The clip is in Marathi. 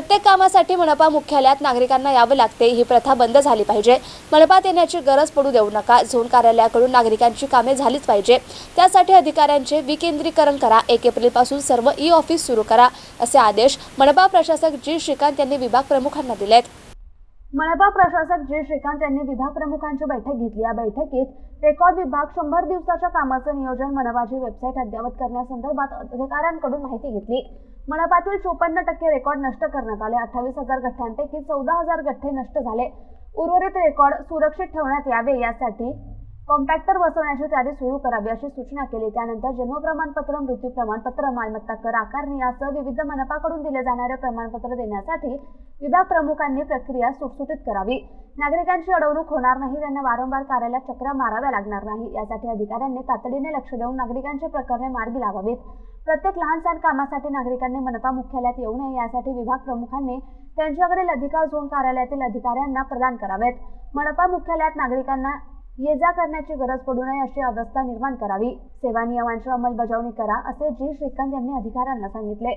प्रत्येक कामासाठी मनपा मुख्यालयात नागरिकांना यावं लागते. ही प्रथा बंद झाली पाहिजे. मनपात येण्याची गरज पडू देऊ नका. झोन कार्यालयाकडून नागरिकांची कामे झालीच पाहिजे. त्यासाठी अधिकाऱ्यांचे विकेंद्रीकरण करा. एक एप्रिलपासून सर्व ई ऑफिस सुरू करा असे आदेश मनपा प्रशासक जी. श्रीकांत यांनी विभाग प्रमुखांना दिलेत. मनपा प्रशासक जी. श्रीकांत यांनी विभाग प्रमुखांची बैठक घेतली. या बैठकीत रेकॉर्ड विभाग शंभर दिवसाच्या कामाचं नियोजन मनपाची वेबसाईट अद्ययावत करण्यासंदर्भात अधिकाऱ्यांकडून माहिती घेतली. मनपातील चोपन्न टक्के रेकॉर्ड नष्ट करण्यात आले. अठ्ठावीस हजार गठ्ठ्यांपैकी चौदा हजार गठ्ठे नष्ट झाले. उर्वरित रेकॉर्ड सुरक्षित ठेवण्यात यावे यासाठी कॉम्पॅक्टर बसवण्याची तयारी सुरू करावी अशी सूचना केली. त्यानंतर जन्म प्रमाणपत्र मृत्यू प्रमाणपत्र मालमत्ता कर आकारणी यासह विविध मनपाकडून दिले जाणारे प्रमाणपत्र देण्यासाठी विभाग प्रमुखांनी प्रक्रिया सुटसुटीत करावी. नागरिकांची अडवणूक होणार नाही त्यांना वारंवार कार्यालयात चक्र माराव्या लागणार नाही. यासाठी अधिकाऱ्यांनी तातडीने लक्ष देऊन नागरिकांची प्रकरणे मार्गी लावावीत. प्रत्येक लहान सहान कामासाठी नागरिकांनी मनपा मुख्यालयात येऊ नये यासाठी विभाग प्रमुखांनी त्यांच्याकडील अधिकार झोन कार्यालयातील अधिकाऱ्यांना प्रदान करावेत. मनपा मुख्यालयात नागरिकांना ये जा करण्याची गरज पडू नये अशी अवस्था निर्माण करावी. सेवा नियमांची अंमलबजावणी करा असे जी श्रीकांत यांनी अधिकाऱ्यांना सांगितले.